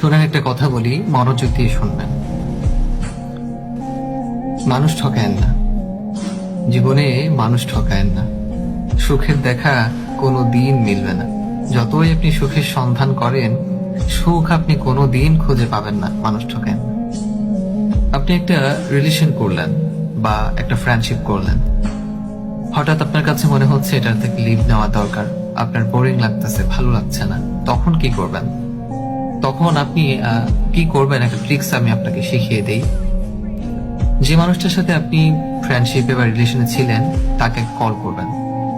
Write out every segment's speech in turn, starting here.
শোনেন একটা কথা বলি, মনোযোগ দিয়ে শুনবেন। মানুষ ঠকায়েন না। জীবনে মানুষ ঠকায়েন না। সুখের দেখা কোনো দিন মিলবে না। যতই আপনি সুখের সন্ধান করেন, সুখ আপনি কোনো দিন খুঁজে পাবেন না, মানুষ ঠকায়েন না। আপনি একটা রিলেশন করলেন বা একটা ফ্রেন্ডশিপ করলেন। হঠাৎ আপনার কাছে মনে হচ্ছে এটার থেকে লিভ নেওয়া দরকার। আপনার বোরিং লাগতেছে, ভালো লাগছে না। তখন কি করবেন? তখন আপনি কি করবেন? একটা ট্রিক্স আমি আপনাকে শিখিয়ে দেই। যে মানুষটার সাথে আপনি ফ্রেন্ডশিপে বা রিলেশনে ছিলেন, তাকে কল করবেন।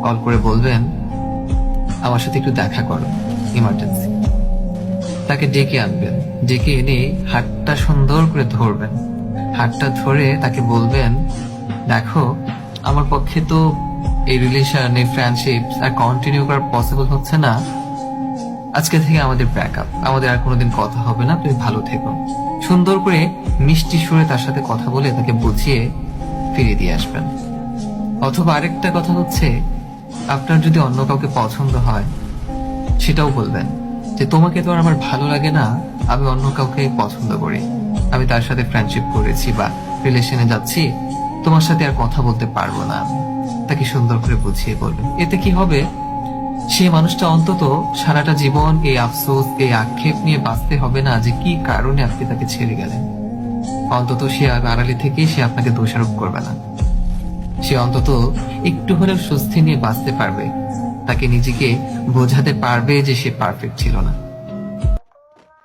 কল করে বলবেন, আমার সাথে একটু দেখা করো ইমার্জেন্সি তাকে ডেকে আনবেন। ডেকে এনে হাতটা সুন্দর করে ধরবেন। হাতটা ধরে তাকে বলবেন, দেখো, আমার পক্ষে তো এই রিলেশন এই ফ্রেন্ডশিপ আর কন্টিনিউ করা পসিবল হচ্ছে না। আজকে থেকে আমাদের ব্রেকআপ আমাদের আর কোনোদিন কথা হবে না। তুমি ভালো থেকো। সুন্দর করে মিষ্টি সুরে তার সাথে কথা বলে তাকে বুঝিয়ে ফিরিয়ে দিয়ে আসবেন। অথবা আরেকটা কথা হচ্ছে, আপনার যদি অন্য কাউকে পছন্দ হয়, সেটাও বলবেন যে, তোমাকে তো আর আমার ভালো লাগে না। আমি অন্য কাউকে পছন্দ করি। আমি তার সাথে ফ্রেন্ডশিপ করেছি বা রিলেশনে যাচ্ছি। তোমার সাথে আর কথা বলতে পারব না। তাকে সুন্দর করে বুঝিয়ে বলবেন। এতে কি হবে? সেই মানুষটা অন্তত সারাটা জীবন এই আফসোস, এই আক্ষেপ নিয়ে বাঁচতে হবে না যে কি কারণে আপনি তাকে ছেড়ে গেলেন। অন্তত সে আড়ালে থেকেই সে আপনাকে দোষারোপ করবে না। সে অন্তত একটু হলেও স্বস্তি নিয়ে বাঁচতে পারবে। তাকে নিজেকে বোঝাতে পারবে যে সে পারফেক্ট ছিল না।